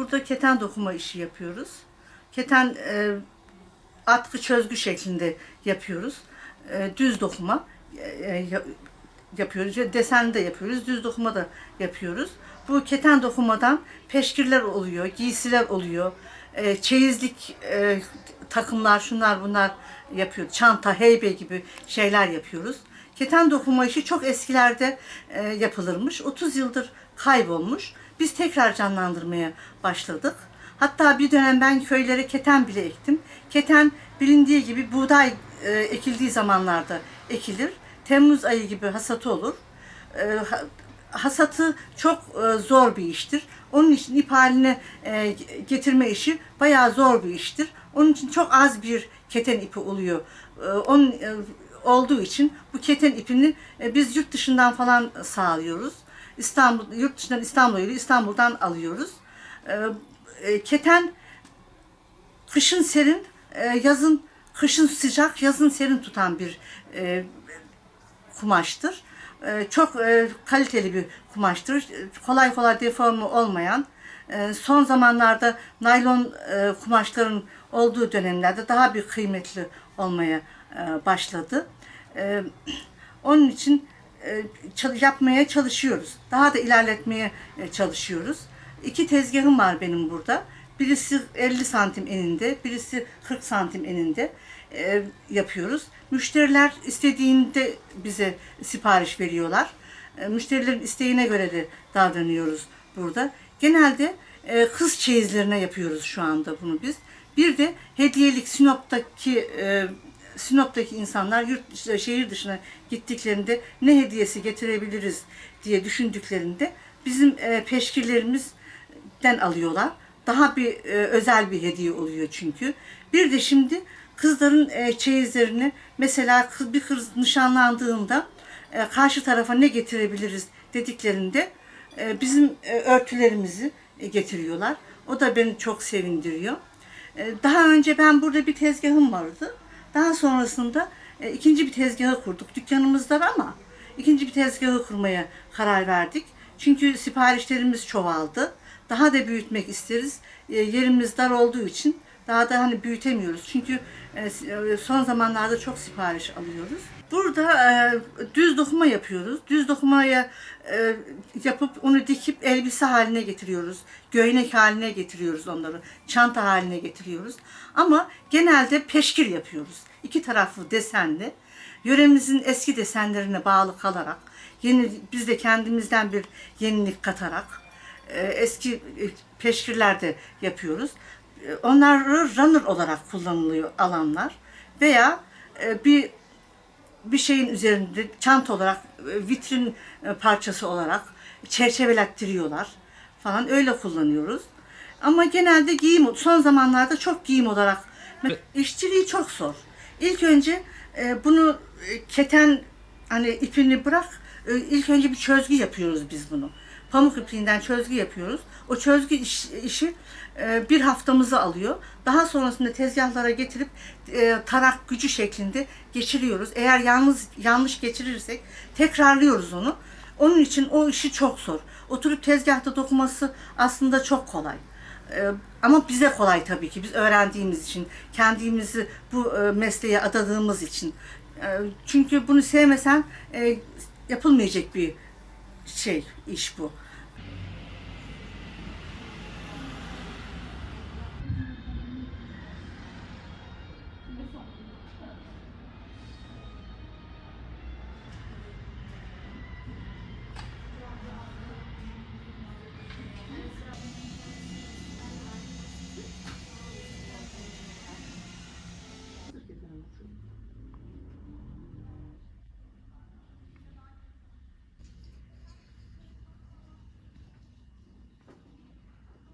burada keten dokuma işi yapıyoruz. Keten e, atkı çözgü şeklinde yapıyoruz. E, düz dokuma e, e, ya- yapıyoruz. Ya Desen de yapıyoruz, düz dokuma da yapıyoruz. Bu keten dokumadan peşkirler oluyor, giysiler oluyor. E, çeyizlik e, takımlar, şunlar bunlar yapıyor. Çanta, heybe gibi şeyler yapıyoruz. Keten dokuma işi çok eskilerde e, yapılırmış. 30 yıldır kaybolmuş. Biz tekrar canlandırmaya başladık. Hatta bir dönem ben köylere keten bile ektim. Keten bilindiği gibi buğday e, ekildiği zamanlarda ekilir. Temmuz ayı gibi hasatı olur. E, ha- hasatı çok e, zor bir iştir. Onun için ip haline e, getirme işi bayağı zor bir iştir. Onun için çok az bir keten ipi oluyor. E, onun e, olduğu için bu keten ipini e, biz yurt dışından falan sağlıyoruz. İstanbul yurt dışından İstanbul'a geliyor, İstanbul'dan alıyoruz. E, e, keten kışın serin, e, yazın kışın sıcak, yazın serin tutan bir e, kumaştır. Çok kaliteli bir kumaştır. Kolay kolay deformu olmayan, son zamanlarda naylon kumaşların olduğu dönemlerde daha bir kıymetli olmaya başladı. Onun için yapmaya çalışıyoruz. Daha da ilerletmeye e, çalışıyoruz. İki tezgahım var benim burada. Birisi 50 santim eninde, birisi 40 santim eninde e, yapıyoruz. Müşteriler istediğinde bize sipariş veriyorlar. E, müşterilerin isteğine göre de davranıyoruz burada. Genelde e, kız çeyizlerine yapıyoruz şu anda bunu biz. Bir de hediyelik Sinop'taki e, Sinop'taki insanlar yurt şehir dışına gittiklerinde ne hediyesi getirebiliriz diye düşündüklerinde bizim e, peşkirlerimizden alıyorlar. Daha bir e, özel bir hediye oluyor çünkü. Bir de şimdi kızların e, çeyizlerini mesela bir kız nişanlandığında e, karşı tarafa ne getirebiliriz dediklerinde bizim örtülerimizi getiriyorlar. O da beni çok sevindiriyor. Daha önce ben burada bir tezgahım vardı. Daha sonrasında e, ikinci bir tezgahı kurduk. Dükkanımız var ama ikinci bir tezgahı kurmaya karar verdik. Çünkü siparişlerimiz çoğaldı. Daha da büyütmek isteriz. E, Yerimiz dar olduğu için daha da hani büyütemiyoruz. Çünkü e, e, son zamanlarda çok sipariş alıyoruz. Burada e, düz dokuma yapıyoruz. Düz dokumaya e, yapıp onu dikip elbise haline getiriyoruz. Göğnek haline getiriyoruz onları. Çanta haline getiriyoruz. Ama genelde peşkir yapıyoruz. İki taraflı desenli. Yöremizin eski desenlerine bağlı kalarak, yeni biz de kendimizden bir yenilik katarak e, eski e, peşkirler de yapıyoruz. Onları runner olarak kullanılıyor alanlar veya e, bir bir şeyin üzerinde çanta olarak e, vitrin e, parçası olarak çerçevelettiriyorlar falan öyle kullanıyoruz. Ama genelde giyim son zamanlarda çok giyim olarak işçiliği çok zor. İlk önce bunu keten hani ipini bırak ilk önce bir çözgü yapıyoruz biz bunu. Pamuk ipliğinden çözgü yapıyoruz. O çözgü iş- işi e, bir haftamızı alıyor. Daha sonrasında tezgahlara getirip e, tarak gücü şeklinde geçiriyoruz. Eğer yalnız yanlış geçirirsek tekrarlıyoruz onu. Onun için o işi çok zor. Oturup tezgahta dokuması aslında çok kolay. Ee, ama bize kolay tabii ki. Biz öğrendiğimiz için, kendimizi bu e, mesleğe adadığımız için. Çünkü bunu sevmesen e, yapılmayacak bir şey, iş bu.